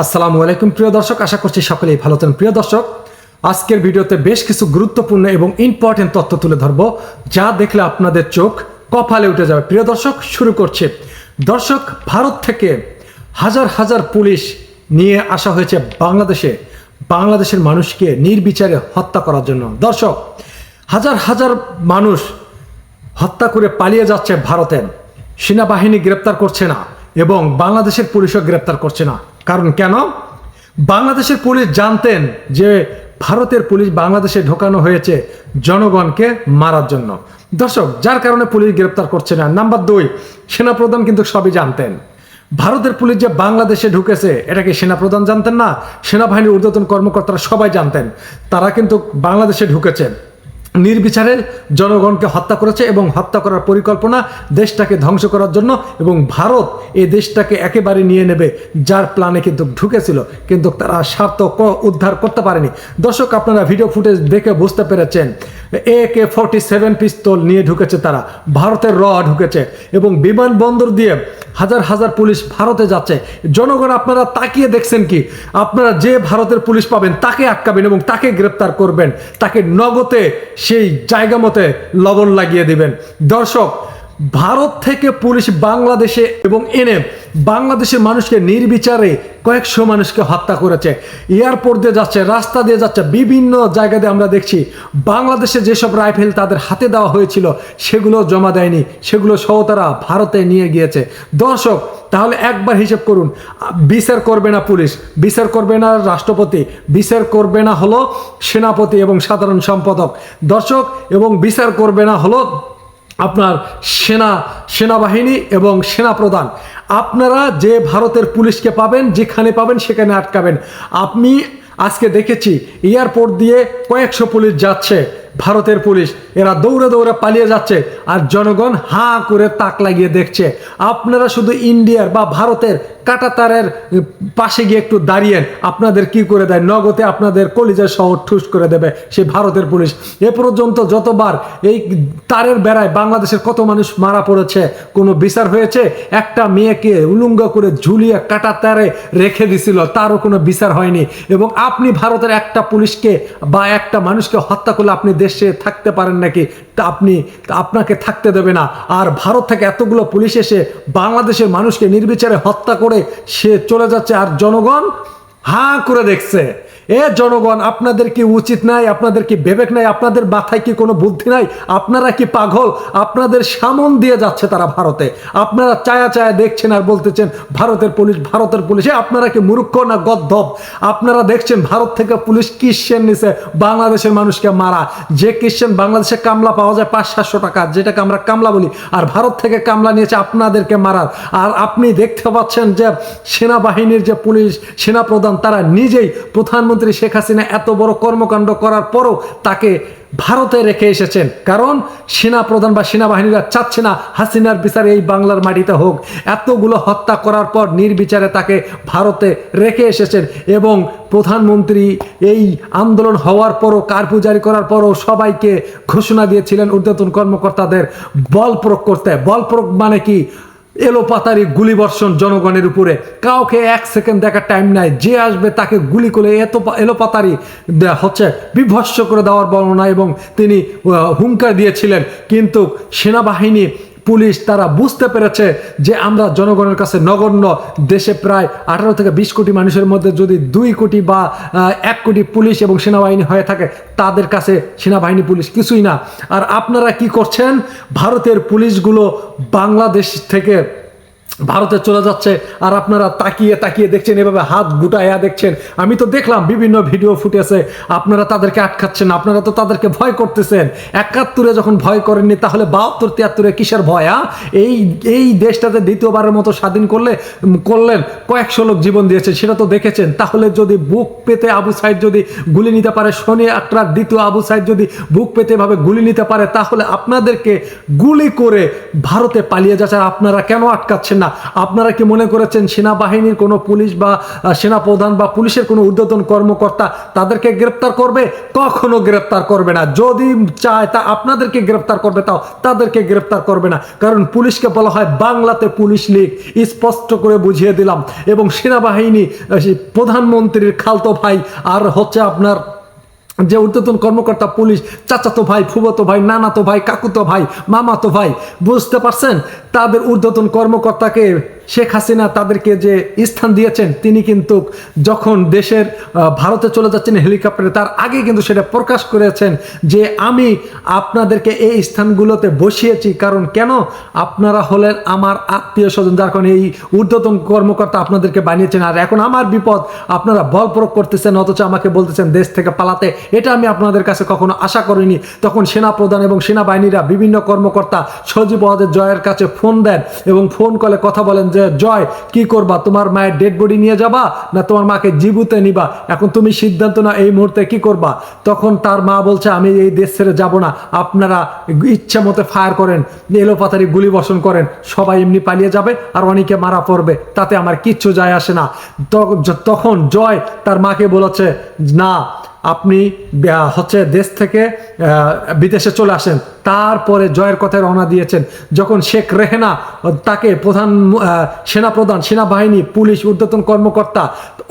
আসসালামু আলাইকুম, প্রিয় দর্শক। আশা করছি সকলেই ভালো আছেন। প্রিয় দর্শক, আজকের ভিডিওতে বেশ কিছু গুরুত্বপূর্ণ এবং ইম্পর্টেন্ট তথ্য তুলে ধরবো, যা দেখলে আপনাদের চোখ কপালে উঠে যাবে। প্রিয় দর্শক, শুরু করছে। দর্শক, ভারত থেকে হাজার হাজার পুলিশ নিয়ে আসা হয়েছে বাংলাদেশে। বাংলাদেশের মানুষকে নির্বিচারে হত্যা করার জন্য। দর্শক, হাজার হাজার মানুষ হত্যা করে পালিয়ে যাচ্ছে ভারতে। সেনাবাহিনী গ্রেপ্তার করছে না। এবং বাংলাদেশের পুলিশও গ্রেপ্তার করছে না। কারণ কেন? বাংলাদেশের পুলিশ জানতেন যে ভারতের পুলিশ বাংলাদেশে ঢোকানো হয়েছে জনগণকে মারার জন্য। দর্শক, যার কারণে পুলিশ গ্রেপ্তার করছে না। নাম্বার দুই, সেনাপ্রধান কিন্তু সবই জানতেন। ভারতের পুলিশ যে বাংলাদেশে ঢুকেছে, এটা কি সেনাপ্রধান জানতেন না? সেনাবাহিনীর ঊর্ধ্বতন কর্মকর্তারা সবাই জানতেন। তারা কিন্তু বাংলাদেশে ঢুকেছে নির্বিচারে জনগণকে হত্যা করেছে এবং হত্যা করার পরিকল্পনা দেশটাকে ধ্বংস করার জন্য এবং ভারত এই দেশটাকে একেবারে নিয়ে নেবে, যার প্ল্যানে কিন্তু ঢুকেছিল। কিন্তু তারা স্বার্থ উদ্ধার করতে পারেনি। দর্শক, আপনারা ভিডিও ফুটেজ দেখে বুঝতে পেরেছেন এ কে ফর্টি সেভেন পিস্তল নিয়ে ঢুকেছে তারা। ভারতের র ঢুকেছে এবং বিমানবন্দর দিয়ে হাজার হাজার পুলিশ ভারতে যাচ্ছে। জনগণ আপনারা তাকিয়ে দেখছেন কি? আপনারা যে ভারতের পুলিশ পাবেন, তাকে আটকাবেন এবং তাকে গ্রেপ্তার করবেন। তাকে নগদে সেই জায়গা মতে লবণ লাগিয়ে দিবেন। দর্শক ভারত থেকে পুলিশ বাংলাদেশে এবং এনে বাংলাদেশের মানুষকে নির্বিচারে কয়েকশো মানুষকে হত্যা করেছে। এয়ারপোর্ট দিয়ে যাচ্ছে, রাস্তা দিয়ে যাচ্ছে, বিভিন্ন জায়গা দিয়ে আমরা দেখছি, বাংলাদেশে যেসব রাইফেল তাদের হাতে দেওয়া হয়েছিল, সেগুলো জমা দেয়নি, সেগুলো সহ তারা ভারতে নিয়ে গিয়েছে। দর্শক, তাহলে একবার হিসেব করুন, বিচার করবে না পুলিশ, বিচার করবে না রাষ্ট্রপতি, বিচার করবে না হলো সেনাপতি এবং সাধারণ সম্পাদক। দর্শক, এবং বিচার করবে না হলো আপনার সেনা, সেনাবাহিনী এবং সেনা প্রধান আপনারা যে ভারতের পুলিশকে পাবেন, যেখানে পাবেন, সেখানে আটকাবেন। আপনি আজকে দেখেছি, এয়ারপোর্ট দিয়ে কয়েকশো পুলিশ যাচ্ছে। ভারতের পুলিশ, এরা দৌড়ে দৌড়ে পালিয়ে যাচ্ছে আর জনগণ হাঁ করে তাক লাগিয়ে দেখছে। আপনারা শুধু ইন্ডিয়ার বা ভারতের কাটাতারের পাশে গিয়ে একটু দাঁড়িয়েন। আপনাদের কি করে দেয়? নগদে আপনাদের কলিজার শহর ঠুস করে দেবে সেই ভারতের পুলিশ। এ পর্যন্ত যতবার এই তারের বেড়ায় বাংলাদেশের কত মানুষ মারা পড়েছে, কোনো বিচার হয়েছে? একটা মেয়েকে উলুঙ্গ করে ঝুলিয়ে কাটা তারে রেখে দিছিল, তারও কোনো বিচার হয়নি। এবং আপনি ভারতের একটা পুলিশকে বা একটা মানুষকে হত্যা করলে আপনি দেশে থাকতে পারেন নাকি, তা আপনি আপনাকে থাকতে দেবে না। আর ভারত থেকে এতগুলো পুলিশ এসে বাংলাদেশের মানুষকে নির্বিচারে হত্যা করে সে চলে যাচ্ছে। আর জনগণ হাঁ করে দেখছে। এ জনগণ আপনাদের কি উচিত নাই আপনাদের কি বিবেক নাই, আপনাদের মাথায় কি কোনো বুদ্ধি নাই? আপনারা কি পাগল? আপনাদের সামন দিয়ে যাচ্ছে তারা ভারতে। আপনারা চায়া চায়া দেখছেন আর বলতেছেন, ভারতের পুলিশ ভারতের পুলিশ। আপনারা কি মূর্খ না গদ্ধব আপনারা দেখছেন, ভারত থেকে পুলিশ কিসেন নিছে বাংলাদেশের মানুষকে মারা। যে কিসেন বাংলাদেশে কামলা পাওয়া যায় পাঁচ সাতশো টাকা, যেটাকে আমরা কামলা বলি, আর ভারত থেকে কামলা নিয়েছে আপনাদেরকে মারার। আর আপনি দেখতে পাচ্ছেন যে সেনাবাহিনীর যে পুলিশ, সেনাপ্রধান তারা নিজেই প্রধানমন্ত্রী শেখ হাসিনা এত বড় কর্মকাণ্ড করার পরও তাকে ভারতে রেখে এসেছেন। কারণ সেনাপ্রধান বা সেনাবাহিনীরা চাচ্ছে না হাসিনার বিচার এই বাংলার মাটিতে হোক। এতগুলো হত্যা করার পর নির্বিচারে তাকে ভারতে রেখে এসেছেন এবং প্রধানমন্ত্রী এই আন্দোলন হওয়ার পরও কার্ফু জারি করার পরও সবাইকে ঘোষণা দিয়েছিলেন ঊর্ধ্বতন কর্মকর্তাদের বল প্রয়োগ করতে। বল প্রয়োগ মানে কি? এলোপাতারি গুলি বর্ষণ জনগণের উপরে। কাউকে এক সেকেন্ড দেখার টাইম নাই। যে আসবে তাকে গুলি করে এত এলো এলোপাতারি হচ্ছে বিভৎস করে দেওয়ার বর্ণনা এবং তিনি হুঙ্কার দিয়েছিলেন। কিন্তু সেনাবাহিনী পুলিশ তারা বুঝতে পেরেছে যে আমরা জনগণের কাছে নগণ্য। দেশে প্রায় আঠারো থেকে বিশ কোটি মানুষের মধ্যে যদি দুই কোটি বা এক কোটি পুলিশ এবং সেনাবাহিনী হয়ে থাকে, তাদের কাছে সেনাবাহিনী পুলিশ কিছুই না। আর আপনারা কি করছেন? ভারতের পুলিশগুলো বাংলাদেশ থেকে ভারতে চলে যাচ্ছে আর আপনারা তাকিয়ে তাকিয়ে দেখছেন, এভাবে হাত গুটাইয়া দেখছেন। আমি তো দেখলাম বিভিন্ন ভিডিও ফুটেছে, আপনারা তাদেরকে আটকাচ্ছেন, আপনারা তো তাদেরকে ভয় করতেছেন। একাত্তরে যখন ভয় করেননি, তাহলে বাহাত্তর, তিয়াত্তরে কিসের ভয়, আ? এই এই দেশটাতে দ্বিতীয়বারের মতো স্বাধীন করলে করলেন, কয়েকশো লোক জীবন দিয়েছে, সেটা তো দেখেছেন। তাহলে যদি বুক পেতে আবু সাইদ যদি গুলি নিতে পারে শনি আক্রার দ্বিতীয় আবু সাইদ যদি বুক পেতে ভাবে গুলি নিতে পারে, তাহলে আপনাদেরকে গুলি করে ভারতে পালিয়ে যাচ্ছে। আপনারা কেন আটকাচ্ছেন না। আপনারা কি মনে করেছেন সেনাবাহিনীর কোনো পুলিশ বা সেনাপ্রধান বা পুলিশের কোনো ঊর্ধ্বতন কর্মকর্তা তাদেরকে গ্রেপ্তার করবে? কখনো গ্রেপ্তার করবে না। যদি চায় তা আপনাদেরকে গ্রেপ্তার করবে, তাও তাদেরকে গ্রেপ্তার করবে না। কারণ পুলিশকে বলা হয় বাংলাতে পুলিশ লীগ। স্পষ্ট করে বুঝিয়ে দিলাম। এবং সেনাবাহিনী প্রধানমন্ত্রীর খালতো ভাই আর হচ্ছে আপনার যে ঊর্ধ্বতন কর্মকর্তা পুলিশ, চাচাতো ভাই ফুবতো ভাই, নানাতো ভাই, কাকুতো ভাই, মামাতো ভাই, বুঝতে পারছেন? তাদের ঊর্ধ্বতন কর্মকর্তাকে শেখ হাসিনা তাদেরকে যে স্থান দিয়েছেন, তিনি কিন্তু যখন দেশের ভারতে চলে যাচ্ছেন হেলিকপ্টারে, তার আগে কিন্তু সেটা প্রকাশ করেছেন যে আমি আপনাদেরকে এই স্থানগুলোতে বসিয়েছি। কারণ কেন? আপনারা হলেন আমার আত্মীয় স্বজন, যার কারণে এই ঊর্ধ্বতন কর্মকর্তা আপনাদেরকে বানিয়েছেন। আর এখন আমার বিপদ, আপনারা বল প্রয়োগ করতেছেন, অথচ আমাকে বলতেছেন দেশ থেকে পালাতে। এটা আমি আপনাদের কাছে কখনো আশা করিনি। তখন সেনা প্রধান এবং সেনাবাহিনীরা বিভিন্ন কর্মকর্তা সজীব জয়ের কাছে ফোন দেন এবং ফোন কলে কথা বলেন যে জয়, কি করবা? তোমার মায়ের ডেড বডি নিয়ে যাবা না তোমার মাকে জীবুতে নিবা? এখন তুমি সিদ্ধান্ত না এই মুহূর্তে কি করবা? তখন তার মা বলছে, আমি এই দেশ ছেড়ে যাব না। আপনারা ইচ্ছা মতো ফায়ার করেন এলোপাতারি গুলি বর্ষণ করেন, সবাই এমনি পালিয়ে যাবে আর অনেকে মারা পড়বে, তাতে আমার কিচ্ছু যায় আসে না। তখন জয় তার মাকে বলেছে, না আপনি হচ্ছে দেশ থেকে বিদেশে চলে আসেন, তারপরে জয়ের কথায় রওনা দিয়েছেন। যখন শেখ রেহেনা তাকে প্রধান সেনাপ্রধান, সেনাবাহিনী, পুলিশ, ঊর্ধ্বতন কর্মকর্তা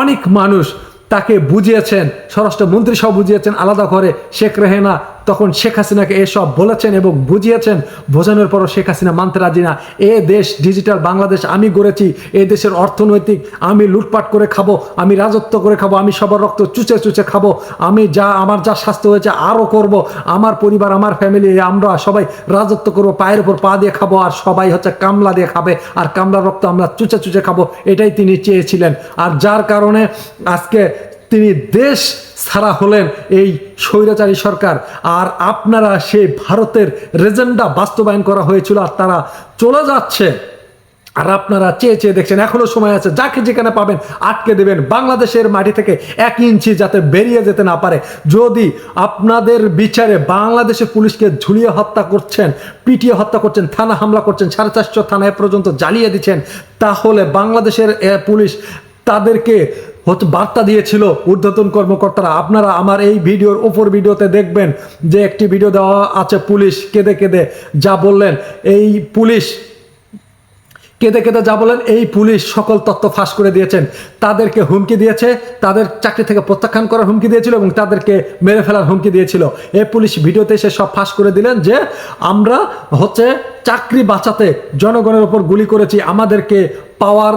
অনেক মানুষ তাকে বুঝিয়েছেন, স্বরাষ্ট্রমন্ত্রী সব বুঝিয়েছেন, আলাদা ঘরে শেখ রেহেনা তখন শেখ হাসিনাকে এসব বলেছেন এবং বুঝিয়েছেন, বোঝানোর পরও শেখ হাসিনা মানতে রাজি না। এ দেশ ডিজিটাল বাংলাদেশ, আমি গড়েছি, এ দেশের অর্থনৈতিক, আমি লুটপাট করে খাব, আমি রাজত্ব করে খাব, আমি সবার রক্ত চুচে চুচে খাব, আমি যা, আমার যা স্বাস্থ্য হয়েছে আরও করব, আমার পরিবার, আমার ফ্যামিলি আমরা সবাই রাজত্ব করব, পায়ের উপর পা দিয়ে খাব, আর সবাই হচ্ছে কামলা দিয়ে খাবে, আর কামলার রক্ত আমরা চুচে চুচে খাব, এটাই তিনি চেয়েছিলেন। আর যার কারণে আজকে তিনি দেশ ছাড়া হলেন এই স্বৈরাচারী সরকার। আর আপনারা সেই ভারতের রেজেন্ডা বাস্তবায়ন করা হয়েছিল আর তারা চলে যাচ্ছে। আর আপনারা চেয়ে চেয়ে দেখছেন, এখনও সময় আছে, যাকে যেখানে পাবেন আটকে দেবেন বাংলাদেশের মাটি থেকে এক ইঞ্চি যাতে বেরিয়ে যেতে না পারে। যদি আপনাদের বিচারে বাংলাদেশের পুলিশকে ঝুলিয়ে হত্যা করছেন, পিটিয়ে হত্যা করছেন, থানা হামলা করছেন, সাড়ে চারশো থানায় পর্যন্ত জ্বালিয়ে দিচ্ছেন, তাহলে বাংলাদেশের পুলিশ তাদেরকে বার্তা দিয়েছিল ঊর্ধ্বতন কর্মকর্তারা। আপনারা আমার এই ভিডিওর উপর ভিডিওতে দেখবেন যে একটি ভিডিও দেওয়া আছে পুলিশ কেঁদে কেঁদে যা বললেন। এই পুলিশ কেঁদে কেঁদে যা বলেন এই পুলিশ সকল তথ্য ফাঁস করে দিয়েছেন। তাদেরকে হুমকি দিয়েছে, তাদের চাকরি থেকে প্রত্যাখ্যান করার হুমকি দিয়েছিল এবং তাদেরকে মেরে ফেলার হুমকি দিয়েছিল। এই পুলিশ ভিডিওতে এসে সব ফাঁস করে দিলেন যে আমরা হচ্ছে চাকরি বাঁচাতে জনগণের ওপর গুলি করেছি, আমাদেরকে পাওয়ার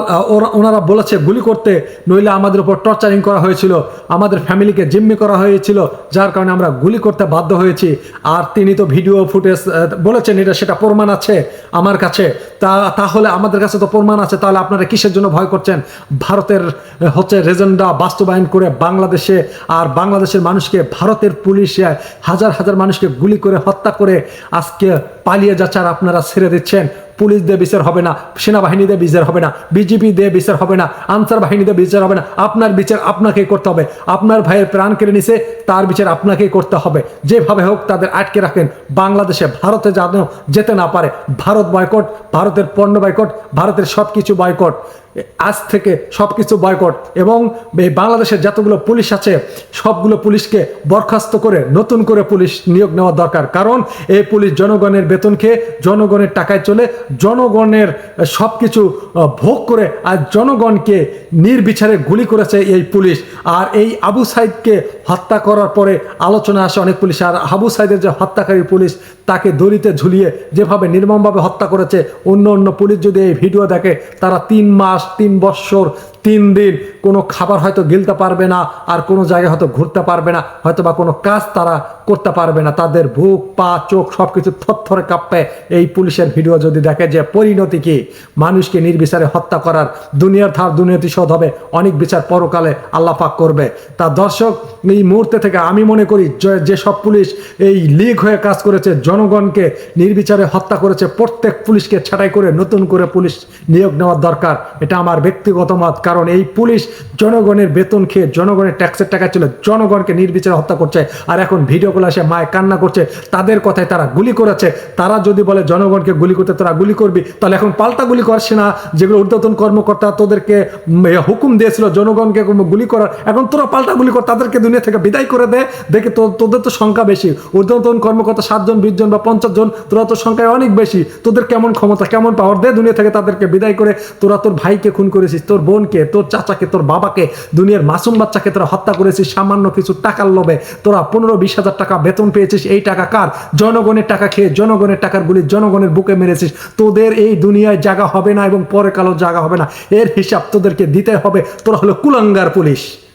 ওনারা বলেছে গুলি করতে, নইলে আমাদের উপর টর্চারিং করা হয়েছিল, আমাদের ফ্যামিলিকে জিম্মি করা হয়েছিল, যার কারণে আমরা গুলি করতে বাধ্য হয়েছি। আর তিনি তো ভিডিও ফুটেজ বলেছেন এটা, সেটা প্রমাণ আছে আমার কাছে। তা তাহলে আমাদের কাছে তো প্রমাণ আছে, তাহলে আপনারা কিসের জন্য ভয় করছেন? ভারতের হচ্ছে রেজেন্ডা বাস্তবায়ন করে বাংলাদেশে আর বাংলাদেশের মানুষকে, ভারতের পুলিশে হাজার হাজার মানুষকে গুলি করে হত্যা করে আজকে পালিয়ে যাচ্ছে। আর আপনারা ছেড়ে দিচ্ছেন। পুলিশ দিয়ে বিচার হবে না, সেনাবাহিনী দিয়ে বিচার হবে না বিজেপি দিয়ে বিচার হবে না, আনসার বাহিনী দিয়ে বিচার হবে না। আপনার বিচার আপনাকেই করতে হবে। আপনার ভাইয়ের প্রাণ কেড়ে নিছে, তার বিচার আপনাকেই করতে হবে। যেভাবে হোক তাদের আটকে রাখেন। বাংলাদেশে ভারতে যেন যেতে না পারে। ভারত বয়কট, ভারতের পণ্য বয়কট, ভারতের সব কিছু বয়কট। আজ থেকে সব কিছু বয়কট। এবং এই বাংলাদেশের যতগুলো পুলিশ আছে, সবগুলো পুলিশকে বরখাস্ত করে, নতুন করে পুলিশ নিয়োগ নেওয়া দরকার। কারণ এই পুলিশ জনগণের বেতন খেয়ে জনগণের টাকায় চলে জনগণের সব কিছু ভোগ করে আর জনগণকে নির্বিচারে গুলি করেছে এই পুলিশ। আর এই আবু সাইদকে হত্যা করার পরে আলোচনা আসে অনেক পুলিশ, আর আবু সাইদের যে হত্যাকারী পুলিশ, তাকে দড়িতে ঝুলিয়ে যেভাবে নির্মমভাবে হত্যা করেছে, অন্য অন্য পুলিশ যদি এই ভিডিও দেখে, তারা তিন মাস, তিন বৎসর তিন দিন কোনো খাবার হয়তো গিলতে পারবে না আর কোনো জায়গায় হয়তো ঘুরতে পারবে না হয়তো বা কোনো কাজ তারা করতে পারবে না। তাদের বুক, পা, চোখ সব কিছু থরথরে কাঁপবে এই পুলিশের ভিডিও যদি দেখে যে পরিণতি কি, মানুষকে নির্বিচারে হত্যা করার দুনিয়ার ধার দুনিয়াতি শোধ হবে, অনেক বিচার পরকালে আল্লাহ পাক করবে। তা দর্শক, এই মুহূর্তে থেকে আমি মনে করি যে সব পুলিশ এই লিগ হয়ে কাজ করেছে, জনগণকে নির্বিচারে হত্যা করেছে, প্রত্যেক পুলিশকে ছাঁটাই করে, নতুন করে পুলিশ নিয়োগ নেওয়ার দরকার। এটা আমার ব্যক্তিগত মত, কারণ কারণ এই পুলিশ জনগণের বেতন খেয়ে জনগণের ট্যাক্সের টাকা ছিল, জনগণকে নির্বিচারে হত্যা করছে। আর এখন ভিডিওগুলো এসে মায় কান্না করছে, তাদের কথায় তারা গুলি করেছে তারা যদি বলে জনগণকে গুলি করতে তোরা গুলি করবি, তাহলে এখন পাল্টা গুলি করছে না। যেগুলো ঊর্ধ্বতন কর্মকর্তা তোদেরকে হুকুম দিয়েছিল জনগণকে গুলি করার, এখন তোরা পাল্টা গুলি কর, তাদেরকে দুনিয়া থেকে বিদায় করে দে। দেখে তোদের তো সংখ্যা বেশি। ঊর্ধ্বতন কর্মকর্তা সাতজন, বিশ জন বা পঞ্চাশ জন, তোরা তো সংখ্যায় অনেক বেশি। তোদের কেমন ক্ষমতা, কেমন পাওয়ার দে দুনিয়া থেকে তাদেরকে বিদায় করে। তোরা তোর ভাইকে খুন করেছিস, তোর বোনকে। তোর চাচাকে, তোর বাবাকে, দুনিয়ার মাসুম বাচ্চাকে তোরা হত্যা করেছিস, সামান্য কিছু টাকার লোভে। তোরা পনেরো বিশ হাজার টাকা বেতন পেয়েছিস, এই টাকা কার? জনগণের টাকা খেয়ে জনগণের টাকার গুলি জনগণের বুকে মেরেছিস। তোদের এই দুনিয়ায় জায়গা হবে না এবং পরে কালো জায়গা হবে না। এর হিসাব তোদেরকে দিতে হবে। তোরা হলো কুলাঙ্গার পুলিশ।